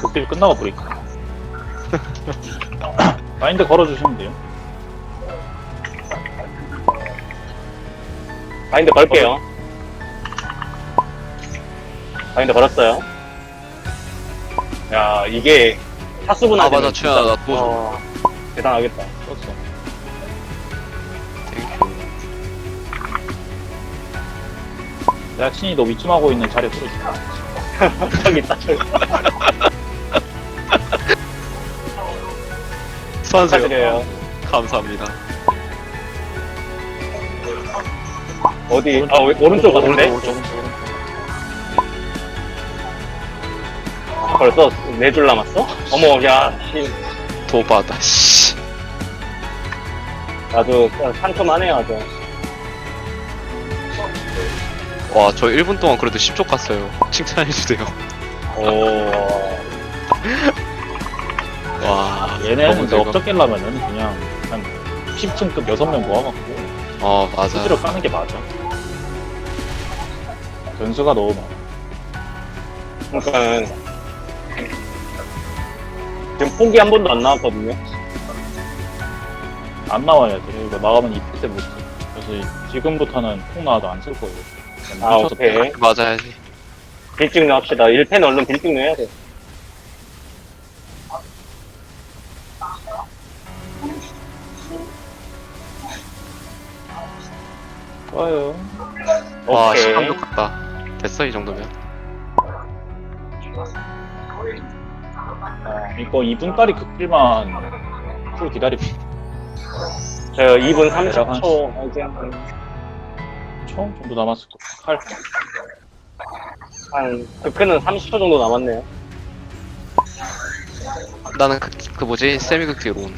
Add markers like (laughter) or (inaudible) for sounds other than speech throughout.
극딜 끝나고 브레이크. (laughs) 마인드 걸어주시면 돼요. 바인드 걸게요. 바인드 걸었어요. 야, 이게 타수구나. 아 맞아 최야 나 또 줘. 어, 대단하겠다. 썼어. 땡큐 내가 친히 너 위쯤하고 있는 자리에 풀어줄게. 저기 (laughs) 있다, 저기. (laughs) 수고하세요 축하드려요. 감사합니다 어디? 아, 오- 오른쪽 같은데? 오른쪽, 오른쪽. 벌써 네 줄 남았어? 어머, 야, 씨. 도바다 씨 아주 상큼하네요, 아주. 와, 저 1분 동안 그래도 10초 갔어요. 칭찬해 주세요. 오. (laughs) 와, 얘네는 내가- 업적 깰라면은 그냥 한 10층급 6명 모아갖고 어, 맞아. 수지로 까는 게 맞아. 변수가 너무 많아. 그러니까 지금 포기 한 번도 안 나왔거든요. 안 나와야 돼. 이거 나가면 이때 못 써. 그래서 지금부터는 통 나와도 안 쓸 거예요. 아, 오케이. 맞아야지. 빌딩 넣읍시다. 1펜 얼른 빌딩 넣어야 돼. 좋아요. 와, 오케이. 시간도 갔다. 됐어, 이 정도면. 아, 이거 2분짜리 극딜만 풀 기다립시다. 저 2분 내려가. 30초. 이제 총 정도 남았을 거. 칼. 한, 득크는 30초 정도 남았네요. 나는 그, 그 뭐지? 세미극기로 온.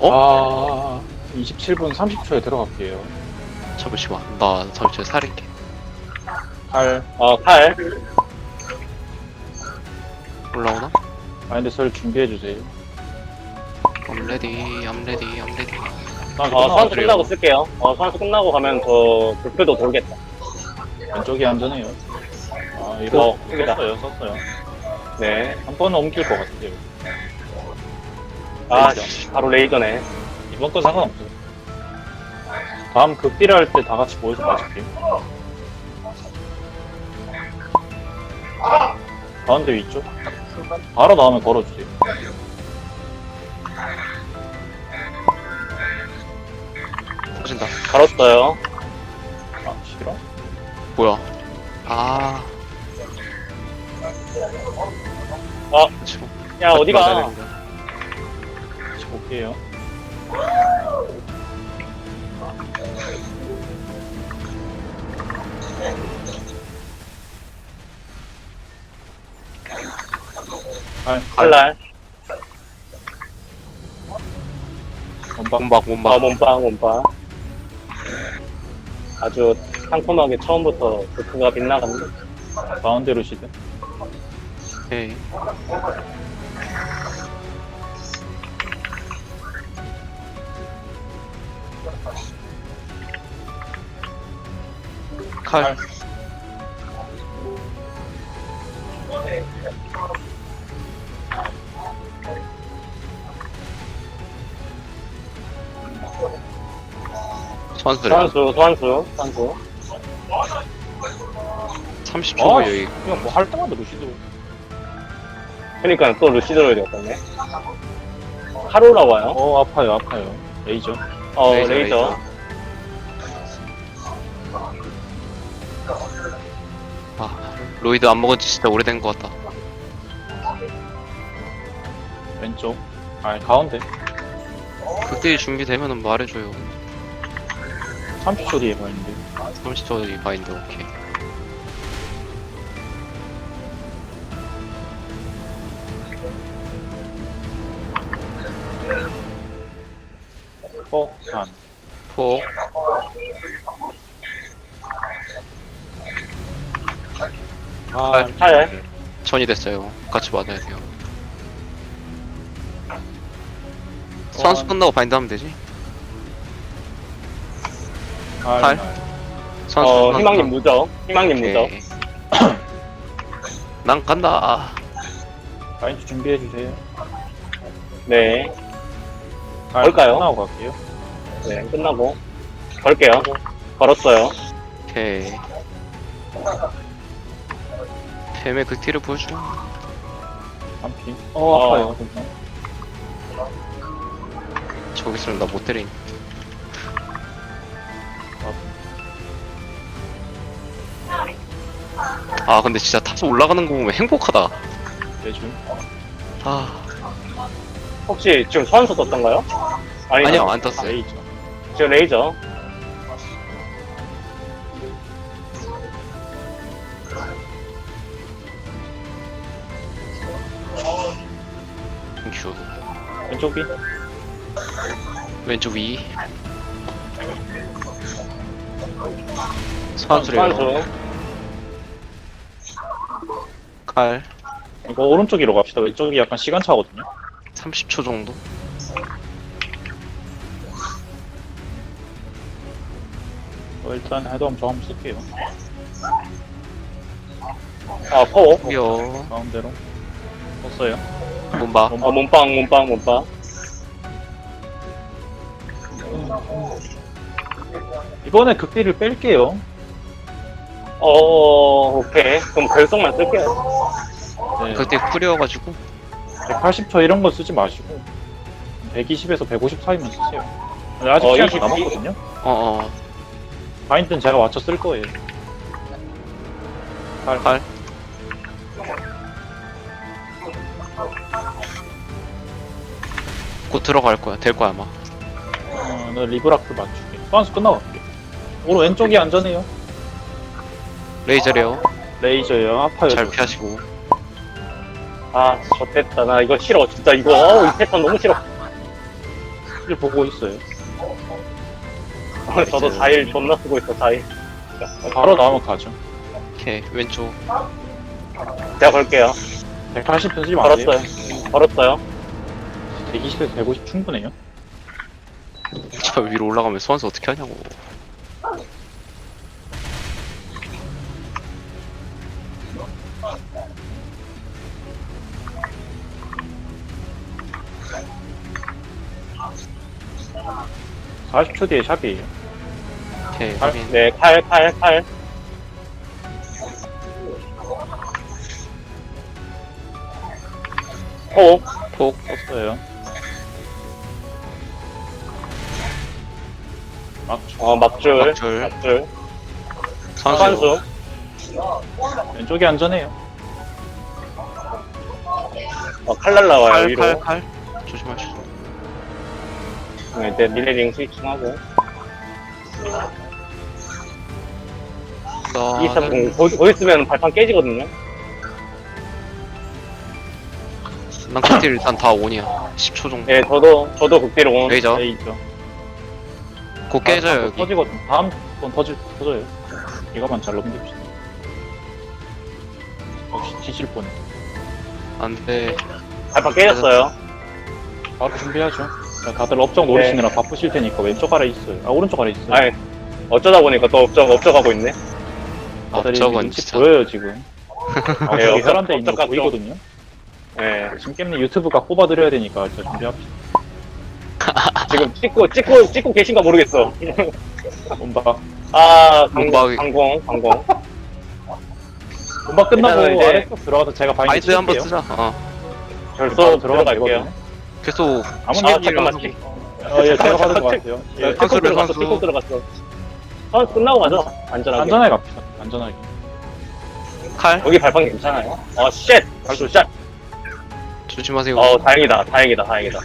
어? 아, 27분 30초에 들어갈게요. 잠시만. 나 잠시 살인게. 칼. 어, 칼. 올라오나? 마인드 설 준비해주세요. I'm ready, I'm ready, I'm ready. 난 어, 선수 그래요. 끝나고 쓸게요. 어, 선수 끝나고 가면 저 득표도 돌겠다. 왼쪽이 안전해요. 아, 이거 어, 여기다. 썼어요, 썼어요. 네. 한 번은 옮길 것 같아요. 아, 레이저. 씨, 바로 레이저네. 이번 건 상관없어요. 다음 극딜 할때 다 같이 모여서 맞을게요. 가운데 위쪽. 바로 나오면 걸어주세요. 터진다. 걸었어요. 아, 싫어? 뭐야? 아. 어. 지금 야, 어디가? 맞아야 되는데. 같이 볼게요. 아, 칼날. 원박. 몸박, 어, 몸박. 몸빵, 몸빵. 아주 상큼하게 처음부터 득크가 빗나갑니다. 가운데로 시드. 오케이. 칼. 선수들 소환수, 소환수, 소환수. 30초 아, 여기 그냥 뭐 할 때마다 루시드. 그러니까 또 루시드로 되었네. 하루라고 와요. 어, 아파요, 아파요. 레이저. 어, 레이저, 레이저. 레이저. 아 로이드 안 먹은 지 진짜 오래된 것 같다 왼쪽. 아, 가운데. 그때 준비되면 말해줘요 30초 뒤에 보이는데. 30초 뒤 바인드 오케이 어, 안. 폭 아, 칼. 전이 됐어요 같이 맞아야 돼요 선수 끝나고 바인드 하면 되지 칼. 칼. 선수 어, 희망님 무적. 희망님 무적. 오케이. (coughs) 난 간다. 마인드 준비해 주세요. 네. 아, 걸까요? 끝나고 갈게요. 네, 끝나고. 걸게요. 걸었어요. 오케이. 뱀의 그 티를 보여줘. 한 피. 어. 어, 아파요. 그래서. 저기 있으면 나 못 때린. 아 근데 진짜 타서 올라가는 거 보면 행복하다. 내주. 아 혹시 지금 소환수 떴던가요? 아니, 아니요 안 떴어요. 레이저. 지금 레이저. 큐 왼쪽이. 왼쪽 위. 소환수래요. 소환수. 칼 이거 오른쪽으로 갑시다. 왼쪽이 약간 시간차거든요. 30초 정도. 어, 일단 한번 저 한번 쓸게요. 아, 포. 이요. 가운데로. 썼어요. 몸바. 어, 몸빵, 몸빵, 몸빵. 이번에 극딜을 뺄게요. 어, 오케이. 그럼 결속만 쓸게요. 네. 그때 쿨이어가지고 180초 이런 거 쓰지 마시고 120에서 150 사이면 쓰세요. 아직 어, 시간 20, 남았거든요. 어어 바인드는 제가 맞춰 쓸 거예요. 칼. 칼. 곧 들어갈 거야. 될 거야 아마. 어, 나 리브라크 맞출게. 소환수 끝나고 갈게. 오른 왼쪽이 안전해요. 레이저래요. 레이저요. 아파요. 잘 저. 피하시고. 아, 좋됐다. 나 이거 싫어. 진짜 이거, 어우, 이 패턴 너무 싫어. 일 보고 있어요. 어, 저도 4일 존나 쓰고 있어, 4일. 바로 나오면 가죠. 오케이 왼쪽. 제가 걸게요. 180편 쓰지 마세요. 걸었어요. 걸었어요. 120에서 150 충분해요. 저 위로 올라가면 소환수 어떻게 하냐고. 40초 뒤에 샵이에요. 오케이 칼? 확인. 네, 칼, 칼, 칼. 포. 폭. 썼어요. 막초. 어, 막줄. 막줄. 막줄. 소환수. 소환수. 왼쪽이 안전해요. 어, 칼 날라와요, 칼, 위로. 칼, 칼. 조심하시고. 네, 이제 밀레링 스위칭하고. 나 230. 거기, 거기 있으면 발판 깨지거든요. 난 칵테일 일단 다 온이야. 10초 정도. 네, 저도, 저도 극딜 온. 레이저. 레이저. 곧 깨져요 아, 여기. 터지거든. 다음 번 터질, 터져요. 이거만 잘 넘깁시다. 역시 뒤질 뻔해. 안 돼. 발판 깨졌어요. 바로 준비하죠. 자, 다들 업적 노리시느라 바쁘실 테니까 왼쪽 아래 있어요. 아, 오른쪽 아래 있어요. 아니, 어쩌다 보니까 또 업적, 업적하고 있네. 다들 업적은 눈치 진짜. 보여요, 지금. 아, 네, 저기 업적, 혈안돼 있는 거 업적. 보이거든요. 네. 지금 겜님 유튜브가 뽑아드려야 되니까 저 준비합시다. (laughs) 지금 찍고, 찍고, 찍고 계신가 모르겠어. 온바. 아, 방공, 방박이- 방공, 방공. 온바 끝나고 일단은 이제 아래 쪽 들어가서 제가 바인드 바이드 한번 칠게요. 쓰자. 어. 결속 바로 들어갈게요. 되거든요. 계속 아무 아, 얘기 잠깐만. 하고. 어, 예, 제가 받은 것 같아요. 예, 네, 선수를 들어갔어, 선수. 들어갔어. 선수 끝나고 가자. 안전하게. 안전하게 갑시다. 안전하게. 칼 여기 발판 괜찮아요? 어, 쉣! 발도 쉣! 조심하세요. 어, 다행이다, 다행이다, 다행이다.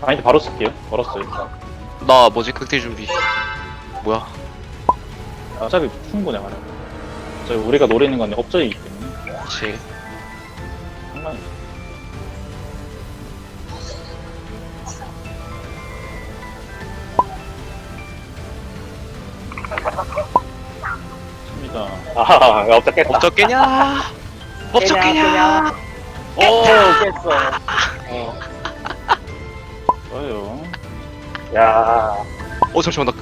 바인드 바로 쓸게요. 걸었어요. 나 뭐지 칵테일 준비. 뭐야? 어차피 충분해, 말해. 어차피 우리가 노리는 건 업적이기 때문에. 그치. 상관이 없어. 아, 업적 깼다. 업적 깨냐? 업적 깨냐? 오, 깼어. 어. 좋아요. 야 어 잠시만 나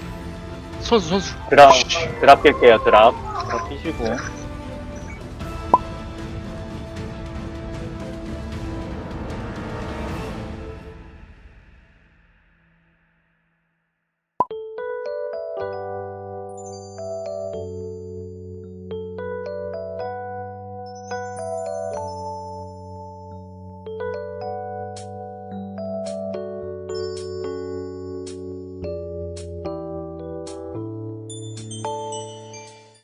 선수 선수. 드랍, 드랍 깰게요, 드랍. 자, 뛰시고.